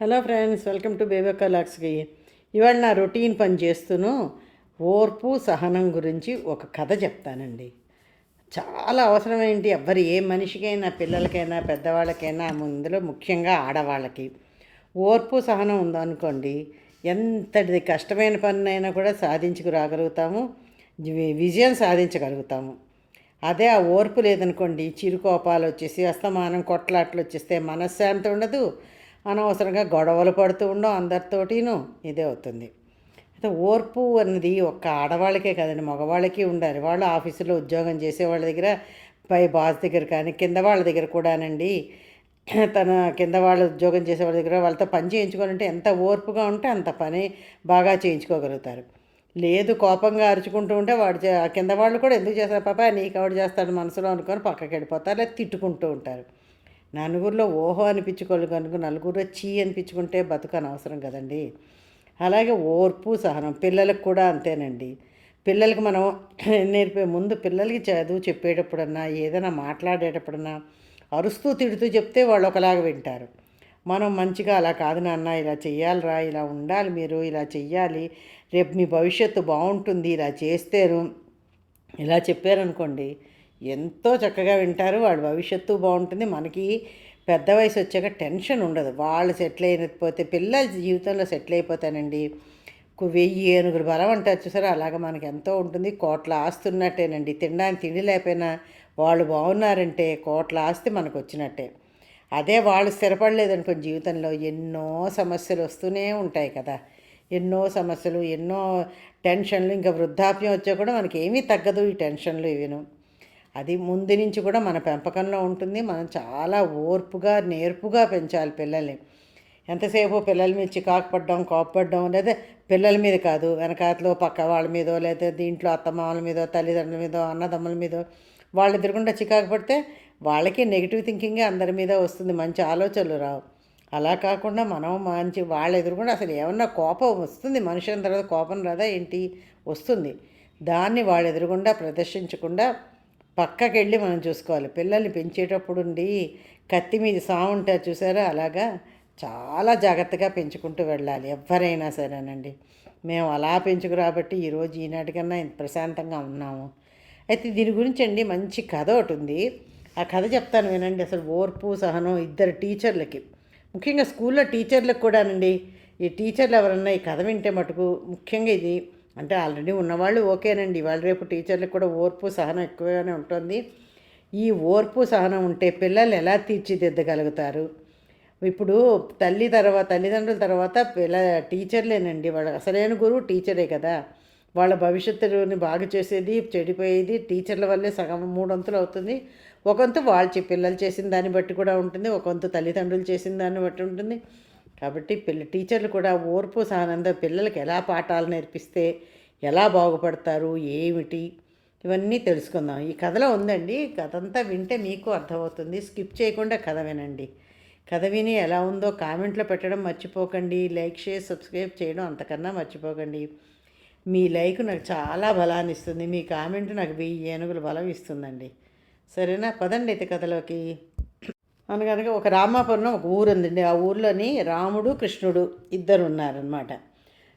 Hello friends welcome to బేబక్క లాక్స్కి ఇవాళ నా రొటీన్ పని చేస్తూను. ఓర్పు సహనం గురించి ఒక కథ చెప్తానండి. చాలా అవసరం ఏంటి? ఎవ్వరు ఏ మనిషికైనా పిల్లలకైనా పెద్దవాళ్ళకైనా ముందులో ముఖ్యంగా ఆడవాళ్ళకి. ఓర్పు సహనం ఉందనుకోండి ఎంతటి కష్టమైన పనినైనా కూడా సాధించుకురాగలుగుతాము. రాగలుగుతాము విజయం సాధించగలుగుతాము. అదే ఆ ఓర్పు లేదనుకోండి చిరుకోపాలు వచ్చేసి అస్తమానం కొట్లాట్లు వచ్చేస్తే మనశ్శాంతి ఉండదు. అనవసరంగా గొడవలు పడుతూ ఉండవు అందరితోటిను ఇదే అవుతుంది. అయితే ఓర్పు అన్నది ఒక్క ఆడవాళ్ళకే కదండి మగవాళ్ళకి ఉండాలి. వాళ్ళు ఆఫీసులో ఉద్యోగం చేసే వాళ్ళ దగ్గర పై బాస్ దగ్గర కానీ కింద వాళ్ళ దగ్గర కూడానండి. తన కింద వాళ్ళు ఉద్యోగం చేసే వాళ్ళ దగ్గర వాళ్ళతో పని చేయించుకోవాలంటే ఎంత ఓర్పుగా ఉంటే అంత పని బాగా చేయించుకోగలుగుతారు. లేదు కోపంగా అరుచుకుంటూ ఉంటే వాడు చే- కింద వాళ్ళు కూడా ఎందుకు చేస్తారు పాప? నీకు ఎవడు చేస్తాడు మనసులో అనుకొని పక్కకి వెళ్ళిపోతారు లేదా తిట్టుకుంటూ ఉంటారు. నలుగురిలో ఓహో అనిపించుకోవాలి కనుక నలుగురిలో చీ అనిపించుకుంటే బతుకని అవసరం కదండి. అలాగే ఓర్పు సహనం పిల్లలకు కూడా అంతేనండి. పిల్లలకి మనం నేర్పే ముందు పిల్లలకి చదువు చెప్పేటప్పుడన్నా ఏదైనా మాట్లాడేటప్పుడన్నా అరుస్తూ తిడుతూ చెప్తే వాళ్ళు ఒకలాగా వింటారు. మనం మంచిగా అలా కాదు నాన్న ఇలా చెయ్యాలిరా ఇలా ఉండాలి మీరు ఇలా చెయ్యాలి రేపు మీ భవిష్యత్తు బాగుంటుంది ఇలా చేస్తేను ఇలా చెప్పారనుకోండి ఎంతో చక్కగా వింటారు. వాళ్ళ భవిష్యత్తు బాగుంటుంది. మనకి పెద్ద వయసు వచ్చాక టెన్షన్ ఉండదు. వాళ్ళు సెటిల్ అయిపోతే పిల్లల జీవితంలో సెటిల్ అయిపోతానండి. వెయ్యి ఏనుగురు బలం అంటారు చూసారా? అలాగ మనకి ఎంతో ఉంటుంది. కోట్ల ఆస్తి ఉన్నట్టేనండి. తినడానికి తిండి లేకపోయినా వాళ్ళు బాగున్నారంటే కోట్ల ఆస్తి మనకు వచ్చినట్టే. అదే వాళ్ళు స్థిరపడలేదనుకో జీవితంలో ఎన్నో సమస్యలు వస్తూనే ఉంటాయి కదా. ఎన్నో సమస్యలు ఎన్నో టెన్షన్లు ఇంకా వృద్ధాప్యం వచ్చా కూడా మనకి ఏమీ తగ్గదు ఈ టెన్షన్లు ఇవిను. అది ముందు నుంచి కూడా మన పెంపకంలో ఉంటుంది. మనం చాలా ఓర్పుగా నేర్పుగా పెంచాలి పిల్లల్ని. ఎంతసేపు పిల్లల మీద చికాకు పడ్డం కోపపడ్డం లేదా పిల్లల మీద కాదు వెనకాతలో పక్క వాళ్ళ మీదో లేదా దీంట్లో అత్తమామల మీదో తల్లిదండ్రుల మీదో అన్నదమ్ముల మీదో వాళ్ళ ఎదురుగుండా చికాకు పడితే వాళ్ళకి నెగిటివ్ థింకింగే అందరి మీద వస్తుంది. మంచి ఆలోచనలు రావు. అలా కాకుండా మనం మంచి వాళ్ళ ఎదురుకుండా అసలు ఏమన్నా కోపం వస్తుంది? మనుషుల తర్వాత కోపం రాదా ఏంటి? వస్తుంది. దాన్ని వాళ్ళు ఎదురుకుండా ప్రదర్శించకుండా పక్కకి వెళ్ళి మనం చూసుకోవాలి. పిల్లల్ని పెంచేటప్పుడుండి కత్తి మీద సాము ఉంటారు చూసారా? అలాగా చాలా జాగ్రత్తగా పెంచుకుంటూ వెళ్ళాలి ఎవరైనా సరేనండి. మేము అలా పెంచుకురాబట్టి ఈరోజు ఈనాటికన్నా ఇంత ప్రశాంతంగా ఉన్నాము. అయితే దీని గురించి అండి మంచి కథ ఒకటి ఉంది ఆ కథ చెప్తాను వినండి. అసలు ఓర్పు సహనం ఇద్దరు టీచర్లకి. ముఖ్యంగా స్కూల్లో టీచర్లకు కూడానండి. ఈ టీచర్లు ఎవరన్నా ఈ కథ వింటే మటుకు ముఖ్యంగా ఇది అంటే ఆల్రెడీ ఉన్నవాళ్ళు ఓకేనండి. ఇవాళ రేపు టీచర్లకు కూడా ఓర్పు సహనం ఎక్కువగానే ఉంటుంది. ఈ ఓర్పు సహనం ఉంటే పిల్లలు ఎలా తీర్చిదిద్దగలుగుతారు? ఇప్పుడు తల్లి తర్వాత తల్లిదండ్రుల తర్వాత పిల్ల టీచర్లేనండి. వాళ్ళ అసలైన గురువు టీచరే కదా. వాళ్ళ భవిష్యత్తుని బాగు చేసేది చెడిపోయేది టీచర్ల వల్లే సగం మూడొంతులు అవుతుంది. ఒకంతు వాళ్ళు పిల్లలు చేసిన దాన్ని బట్టి కూడా ఉంటుంది. ఒకంతు తల్లిదండ్రులు చేసిన దాన్ని బట్టి ఉంటుంది. కాబట్టి పిల్ల టీచర్లు కూడా ఓర్పు సహనంతో పిల్లలకి ఎలా పాఠాలు నేర్పిస్తే ఎలా బాగుపడతారు ఏమిటి? ఇవన్నీ తెలుసుకుందాం. ఈ కథలో ఉందండి కథ అంతా వింటే మీకు అర్థమవుతుంది. స్కిప్ చేయకుండా కథ వినండి. కథ విని ఎలా ఉందో కామెంట్లో పెట్టడం మర్చిపోకండి. లైక్ షేర్ సబ్స్క్రైబ్ చేయడం అంతకన్నా మర్చిపోకండి. మీ లైక్ నాకు చాలా బలాన్ని ఇస్తుంది. మీ కామెంట్ నాకు వెయ్యి ఏనుగులు బలం ఇస్తుందండి. సరేనా? పదండి అయితే కథలోకి. అనగనగా ఒక రామాపురం ఒక ఊరు ఉందండి ఆ ఊర్లోని రాముడు కృష్ణుడు ఇద్దరు ఉన్నారనమాట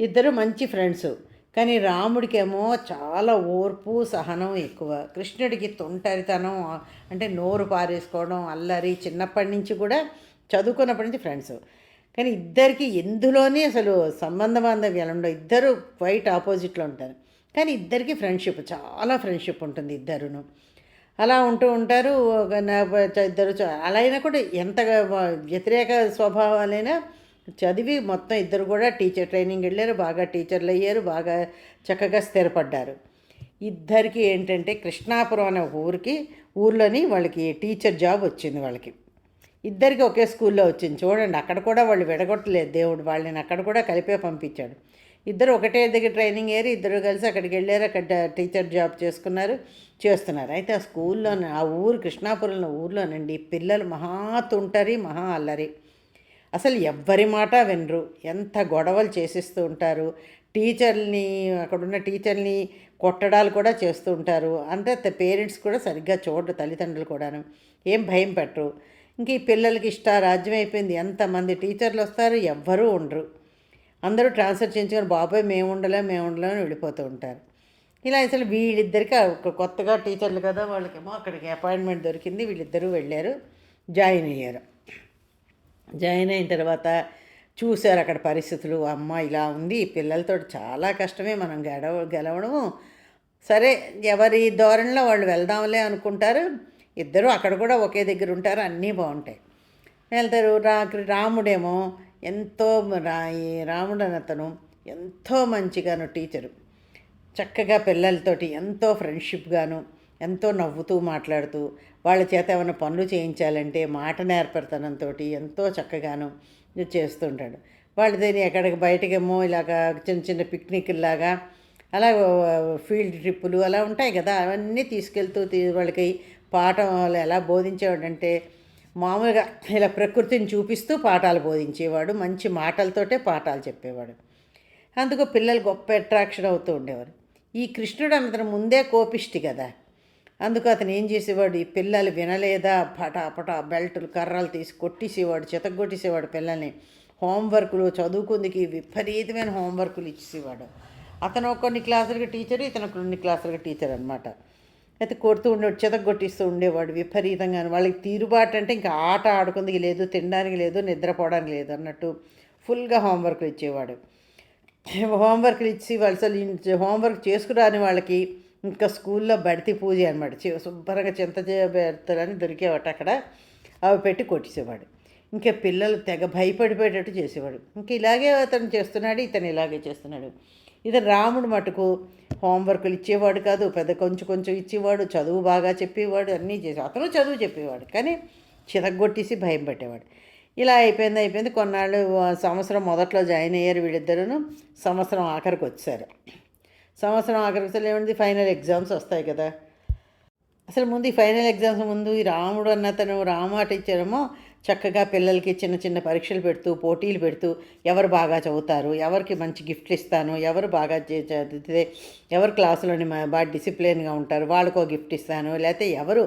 ఇద్దరు మంచి ఫ్రెండ్స్. కానీ రాముడికేమో చాలా ఓర్పు సహనం ఎక్కువ. కృష్ణుడికి తొంటరితనం అంటే నోరు పారేసుకోవడం అల్లరి చిన్నప్పటి నుంచి కూడా చదువుకున్నప్పటి నుంచి ఫ్రెండ్స్. కానీ ఇద్దరికి ఎందులోనే అసలు సంబంధ బాంధవ్యాలు ఉండవు. ఇద్దరు క్వైట్ ఆపోజిట్లో ఉంటారు. కానీ ఇద్దరికి ఫ్రెండ్షిప్ చాలా ఫ్రెండ్షిప్ ఉంటుంది ఇద్దరును. అలా ఉంటూ ఉంటారు. ఒక చ- ఇద్దరు చ- అలా అయినా కూడా ఎంతగా వ్యతిరేక స్వభావాలైనా చదివి మొత్తం ఇద్దరు కూడా టీచర్ ట్రైనింగ్ వెళ్ళారు. బాగా టీచర్లు అయ్యారు. బాగా చక్కగా స్థిరపడ్డారు. ఇద్దరికి ఏంటంటే కృష్ణాపురం అనే ఊరికి ఊర్లోని వాళ్ళకి టీచర్ జాబ్ వచ్చింది వాళ్ళకి. ఇద్దరికి ఒకే స్కూల్లో వచ్చింది. చూడండి అక్కడ కూడా వాళ్ళు విడగొట్టలేదు. దేవుడు వాళ్ళని అక్కడ కూడా కలిపే పంపించాడు. ఇద్దరు ఒకటే దగ్గర ట్రైనింగ్ అయ్యారు ఇద్దరు కలిసి అక్కడికి వెళ్ళారు అక్కడ టీచర్ జాబ్ చేసుకున్నారు చేస్తున్నారు. అయితే ఆ స్కూల్లో ఆ ఊరు కృష్ణాపురంలో ఊర్లోనండి పిల్లలు మహా తుంటరి మహా అల్లరి. అసలు ఎవ్వరి మాట వినరు. ఎంత గొడవలు చేసిస్తూ ఉంటారు. టీచర్ని అక్కడున్న టీచర్ని కొట్టడాలు కూడా చేస్తూ ఉంటారు. అంటే పేరెంట్స్ కూడా సరిగ్గా చూడరు తల్లిదండ్రులు కూడాను. ఏం భయం పెట్టరు. ఇంక ఈ పిల్లలకి ఇష్ట రాజ్యం అయిపోయింది. ఎంతమంది టీచర్లు వస్తారు? ఎవ్వరూ ఉండరు. అందరూ ట్రాన్స్ఫర్ చేయించుకొని బాబాయ్ మేము ఉండలేం మేము ఉండలేం అని వెళ్ళిపోతూ ఉంటారు. ఇలా అసలు వీళ్ళిద్దరికి ఒక కొత్తగా టీచర్లు కదా వాళ్ళకేమో అక్కడికి అపాయింట్మెంట్ దొరికింది వీళ్ళిద్దరూ వెళ్ళారు జాయిన్ అయ్యారు. జాయిన్ అయిన తర్వాత చూశారు అక్కడ పరిస్థితులు అమ్మ ఇలా ఉంది పిల్లలతో చాలా కష్టమే మనం గెడవ గెలవడము. సరే ఎవరి ధోరణిలో వాళ్ళు వెళ్దాంలే అనుకుంటారు ఇద్దరు అక్కడ కూడా ఒకే దగ్గర ఉంటారు అన్నీ బాగుంటాయి. వెళ్తారు రా రాముడేమో ఎంతో రా ఈ రాముడు అతను ఎంతో మంచిగాను టీచరు. చక్కగా పిల్లలతోటి ఎంతో ఫ్రెండ్షిప్గాను ఎంతో నవ్వుతూ మాట్లాడుతూ వాళ్ళ చేత ఏమైనా పనులు చేయించాలంటే మాట నేర్పడతనంతో ఎంతో చక్కగాను చేస్తుంటాడు. వాళ్ళు దీన్ని ఎక్కడికి బయటకేమో ఇలాగా చిన్న చిన్న పిక్నిక్లాగా అలా ఫీల్డ్ ట్రిప్పులు అలా ఉంటాయి కదా అవన్నీ తీసుకెళ్తూ వాళ్ళకి పాఠం ఎలా బోధించేవాడంటే మామూలుగా ఇలా ప్రకృతిని చూపిస్తూ పాఠాలు బోధించేవాడు మంచి మాటలతోటే పాఠాలు చెప్పేవాడు. అందుకు పిల్లలు గొప్ప అట్రాక్షన్ అవుతూ ఉండేవారు. ఈ కృష్ణుడు అతను ముందే కోపిష్టి కదా. అందుకు అతను ఏం చేసేవాడు? ఈ పిల్లలు వినలేదా? పటా పటా బెల్టులు కర్రలు తీసి కొట్టేసేవాడు చెతగొట్టేసేవాడు పిల్లల్ని. హోంవర్కులు చదువుకుందికి విపరీతమైన హోంవర్కులు ఇచ్చేసేవాడు. అతను కొన్ని క్లాసులకి టీచర్ ఇతను కొన్ని క్లాసులకి టీచర్ అనమాట అయితే కొడుతూ ఉండేవాడు చితగొట్టిస్తూ ఉండేవాడు విపరీతంగా వాళ్ళకి తీరుబాటు అంటే ఇంకా ఆట ఆడుకుంది లేదు తినడానికి లేదు నిద్రపోవడానికి లేదు అన్నట్టు ఫుల్గా హోంవర్క్లు ఇచ్చేవాడు. హోంవర్క్లు ఇచ్చి వాళ్ళు అసలు హోంవర్క్ చేసుకురాని వాళ్ళకి ఇంకా స్కూల్లో బడితి పూజ అనమాట శుభ్రంగా చింత పెడతాడని దొరికేవాట అక్కడ. అవి పెట్టి కొట్టేసేవాడు. ఇంకా పిల్లలు తెగ భయపడిపోయేటట్టు చేసేవాడు. ఇంకా ఇలాగే అతను చేస్తున్నాడు ఇతను ఇలాగే చేస్తున్నాడు. ఇతను రాముడు మటుకు హోంవర్క్లు ఇచ్చేవాడు కాదు పెద్ద కొంచెం కొంచెం ఇచ్చేవాడు చదువు బాగా చెప్పేవాడు అన్నీ చేసి అతను చదువు చెప్పేవాడు కానీ చితగొట్టేసి భయం పెట్టేవాడు. ఇలా అయిపోయింది అయిపోయింది. కొన్నాళ్ళు సంవత్సరం మొదట్లో జాయిన్ అయ్యారు వీళ్ళిద్దరూ సంవత్సరం ఆఖరికి వచ్చారు. సంవత్సరం ఆఖరికి వచ్చారు. ఏమంటే ఫైనల్ ఎగ్జామ్స్ వస్తాయి కదా. అసలు ముందు ఈ ఫైనల్ ఎగ్జామ్స్ ముందు ఈ రాముడు అన్న తను రామ టీచరేమో చక్కగా పిల్లలకి చిన్న చిన్న పరీక్షలు పెడుతూ పోటీలు పెడుతూ ఎవరు బాగా చదువుతారు ఎవరికి మంచి గిఫ్ట్లు ఇస్తాను ఎవరు బాగా చదివితే ఎవరు క్లాసులోని బాగా డిసిప్లిన్గా ఉంటారు వాళ్ళకో గిఫ్ట్ ఇస్తాను లేకపోతే ఎవరు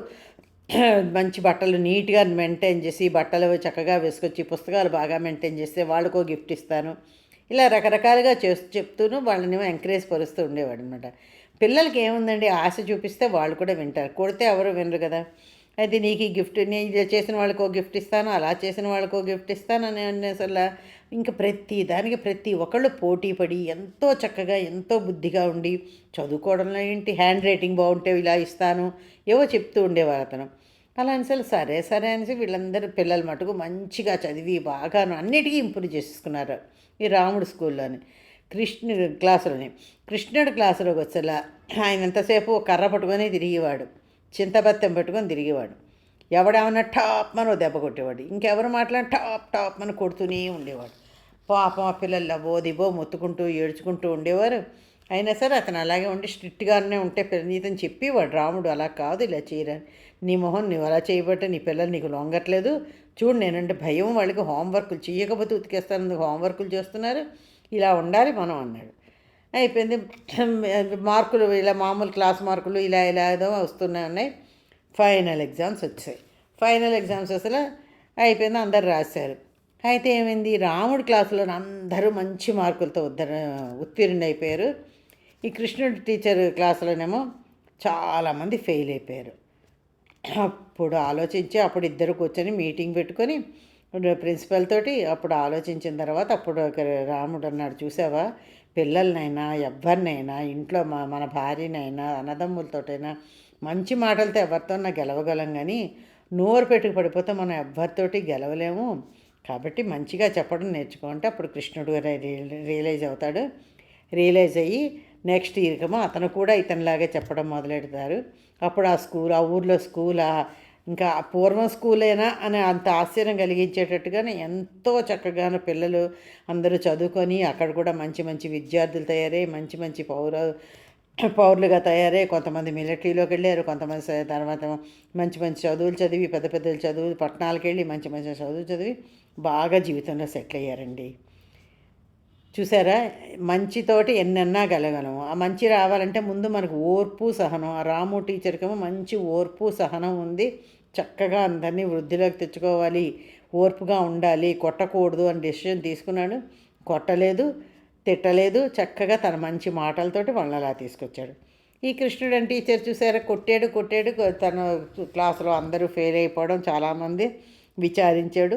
మంచి బట్టలు నీట్గా మెయింటైన్ చేసి బట్టలు చక్కగా వేసుకొచ్చి పుస్తకాలు బాగా మెయింటైన్ చేస్తే వాళ్ళకో గిఫ్ట్ ఇస్తాను. ఇలా రకరకాలుగా చేస్తూ చెప్తూను వాళ్ళని ఎంకరేజ్ పరుస్తూ ఉండేవాడు అనమాట పిల్లలకి ఏముందండి? ఆశ చూపిస్తే వాళ్ళు కూడా వింటారు. కొడితే ఎవరు వినరు కదా? అయితే నీకు ఈ గిఫ్ట్ నేను చేసిన వాళ్ళకో గిఫ్ట్ ఇస్తాను అలా చేసిన వాళ్ళకో గిఫ్ట్ ఇస్తాను అని అనేసరిలా ఇంకా ప్రతి దానికి ప్రతి ఒక్కళ్ళు పోటీ పడి ఎంతో చక్కగా ఎంతో బుద్ధిగా ఉండి చదువుకోవడంలో ఏంటి? హ్యాండ్ రైటింగ్ బాగుంటే ఇలా ఇస్తాను ఏవో చెప్తూ ఉండేవారు అతను. అలా అనిసలు సరే సరే అనేసి వీళ్ళందరూ పిల్లల మటుకు మంచిగా చదివి బాగాను అన్నిటికీ ఇంప్రూవ్ చేసుకున్నారు ఈ రాముడు స్కూల్లోని కృష్ణుడు క్లాసులోని. కృష్ణుడు క్లాసులోకి వచ్చేలా ఆయన ఎంతసేపు కర్ర పట్టుకొని తిరిగేవాడు. చింతబత్తం పెట్టుకొని తిరిగేవాడు. ఎవడేమన్నా టాప్ మన దెబ్బ కొట్టేవాడు. ఇంకెవరు మాట్లాడి టాప్ టాప్ మన కొడుతూనే ఉండేవాడు. పాపం ఆ పిల్లలు లబో దిబో మొత్తుకుంటూ ఏడ్చుకుంటూ ఉండేవారు. అయినా సరే అతను అలాగే ఉండి స్ట్రిక్ట్గానే ఉంటే నీతని చెప్పేవాడు. రాముడు అలా కాదు ఇలా చేయరని. నీ మొహం నువ్వు అలా చేయబట్టే నీ పిల్లలు నీకు లొంగట్లేదు. చూడు నేనంటే భయం. వాళ్ళకి హోంవర్కులు చేయకపోతే ఉతికేస్తాను హోంవర్కులు చేస్తున్నారు. ఇలా ఉండాలి మనం అన్నాడు. అయిపోయింది. మార్కులు ఇలా మామూలు క్లాస్ మార్కులు ఇలా ఇలా ఏదో వస్తున్నాయి ఉన్నాయి. ఫైనల్ ఎగ్జామ్స్ వచ్చాయి. ఫైనల్ ఎగ్జామ్స్ అసలు అయిపోయింది అందరు రాశారు. అయితే ఏమైంది రాముడి క్లాసులో అందరూ మంచి మార్కులతో ఉద్దర ఉత్తీర్ణ అయిపోయారు ఈ కృష్ణుడి టీచర్ క్లాసులోనేమో చాలామంది ఫెయిల్ అయిపోయారు. అప్పుడు ఆలోచించి అప్పుడు ఇద్దరు కూర్చొని మీటింగ్ పెట్టుకొని ప్రిన్సిపల్ తోటి అప్పుడు ఆలోచించిన తర్వాత అప్పుడు ఒక రాముడు అన్నాడు చూసావా? పిల్లలనైనా ఎవరినైనా ఇంట్లో మా మన భార్యనైనా అన్నదమ్ములతోటైనా మంచి మాటలతో ఎవరితోనా గెలవగలం కానీ నోరు పెట్టుకు పడిపోతే మనం ఎవరితోటి గెలవలేము. కాబట్టి మంచిగా చెప్పడం నేర్చుకుంటే అప్పుడు కృష్ణుడు రి- రియలైజ్ అవుతాడు. రియలైజ్ అయ్యి నెక్స్ట్ ఇయర్కేమో అతను కూడా ఇతనిలాగే చెప్పడం మొదలెడతారు. అప్పుడు ఆ స్కూల్ ఆ ఊర్లో స్కూల్ ఆ- ఇంకా పూర్వం స్కూలేనా అని అంత ఆశ్చర్యం కలిగించేటట్టుగానే ఎంతో చక్కగాను పిల్లలు అందరూ చదువుకొని అక్కడ కూడా మంచి మంచి విద్యార్థులు తయారై మంచి మంచి పౌర పౌరులుగా తయారై కొంతమంది మిలిటరీలోకి వెళ్ళారు కొంతమంది తర్వాత మంచి మంచి చదువులు చదివి పెద్ద పెద్ద చదువులు పట్టణాలకు వెళ్ళి మంచి మంచి చదువులు చదివి బాగా జీవితంలో సెటిల్ అయ్యారండి. చూసారా? మంచితోటి ఎన్నెన్నా గలగలము ఆ మంచి రావాలంటే ముందు మనకు ఓర్పు సహనం. ఆ రాము టీచర్కేమో మంచి ఓర్పు సహనం ఉంది. చక్కగా అందరినీ వృద్ధిలోకి తెచ్చుకోవాలి. ఓర్పుగా ఉండాలి. కొట్టకూడదు అని డెసిషన్ తీసుకున్నాడు. కొట్టలేదు తిట్టలేదు. చక్కగా తన మంచి మాటలతోటి వాళ్ళని అలా తీసుకొచ్చాడు. ఈ కృష్ణుడు అని టీచర్ చూసారా? కొట్టాడు కొట్టాడు. తన క్లాసులో అందరూ ఫెయిల్ అయిపోవడం చాలామంది విచారించాడు.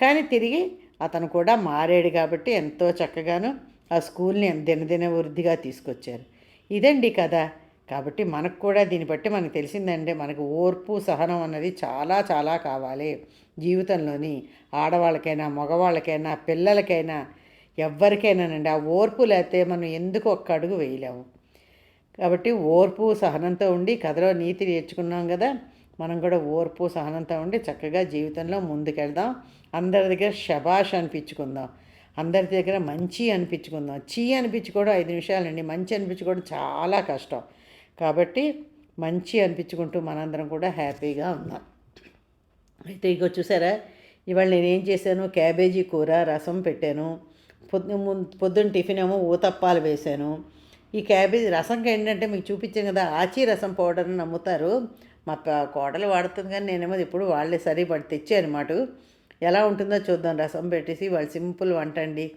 కానీ తిరిగి అతను కూడా మారాడు కాబట్టి ఎంతో చక్కగాను ఆ స్కూల్ని దినదిన వృద్ధిగా తీసుకొచ్చారు. ఇదండి కథ. కాబట్టి మనకు కూడా దీన్ని బట్టి మనకు తెలిసిందంటే మనకు ఓర్పు సహనం అన్నది చాలా చాలా కావాలి. జీవితంలోని ఆడవాళ్ళకైనా మగవాళ్ళకైనా పిల్లలకైనా ఎవరికైనానండి ఆ ఓర్పు లేకపోతే మనం ఎందుకు ఒక్క అడుగు వేయలేము. కాబట్టి ఓర్పు సహనంతో ఉండి కథలో నీతి నేర్చుకున్నాం కదా. మనం కూడా ఓర్పు సహనంతో ఉండి చక్కగా జీవితంలో ముందుకెళ్దాం. అందరి దగ్గర శబాష్ అనిపించుకుందాం. అందరి దగ్గర మంచి అనిపించుకుందాం. చీ అనిపించుకోవడం ఐదు నిమిషాలండి. మంచి అనిపించుకోవడం చాలా కష్టం. కాబట్టి మంచి అనిపించుకుంటూ మనందరం కూడా హ్యాపీగా ఉన్నాం అయితే ఇక చూసారా? ఇవాళ నేనేం చేశాను? క్యాబేజీ కూర రసం పెట్టాను. పొద్దు పొద్దున్న టిఫిన్ ఏమో ఊతప్పాలు వేశాను. ఈ క్యాబేజీ రసంకి ఏంటంటే మీకు చూపించాను కదా ఆచీ రసం పౌడర్ని నమ్ముతారు. మా కోడలు వాడుతుంది కానీ నేనేమో ఇప్పుడు వాళ్ళే సరే పడి తెచ్చే ఎలా ఉంటుందో చూద్దాం. రసం పెట్టేసి వాళ్ళు సింపుల్ వంట అండి.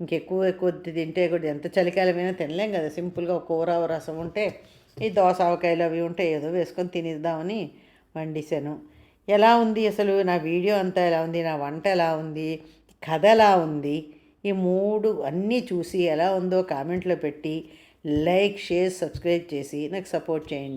ఇంకెక్కువ ఎక్కువ తింటే కూడా ఎంత చలికాలమైనా తినలేం కదా. సింపుల్గా కూర రసం ఉంటే ఈ దోస ఆవకాయలు అవి ఉంటే ఏదో వేసుకొని తినేద్దామని వండిసాను ఎలా ఉంది అసలు నా వీడియో అంతా ఎలా ఉంది? నా వంట ఎలా ఉంది? కథ ఎలా ఉంది? ఈ మూడు అన్నీ చూసి ఎలా ఉందో కామెంట్లో పెట్టి లైక్ షేర్ సబ్స్క్రైబ్ చేసి నాకు సపోర్ట్ చేయండి.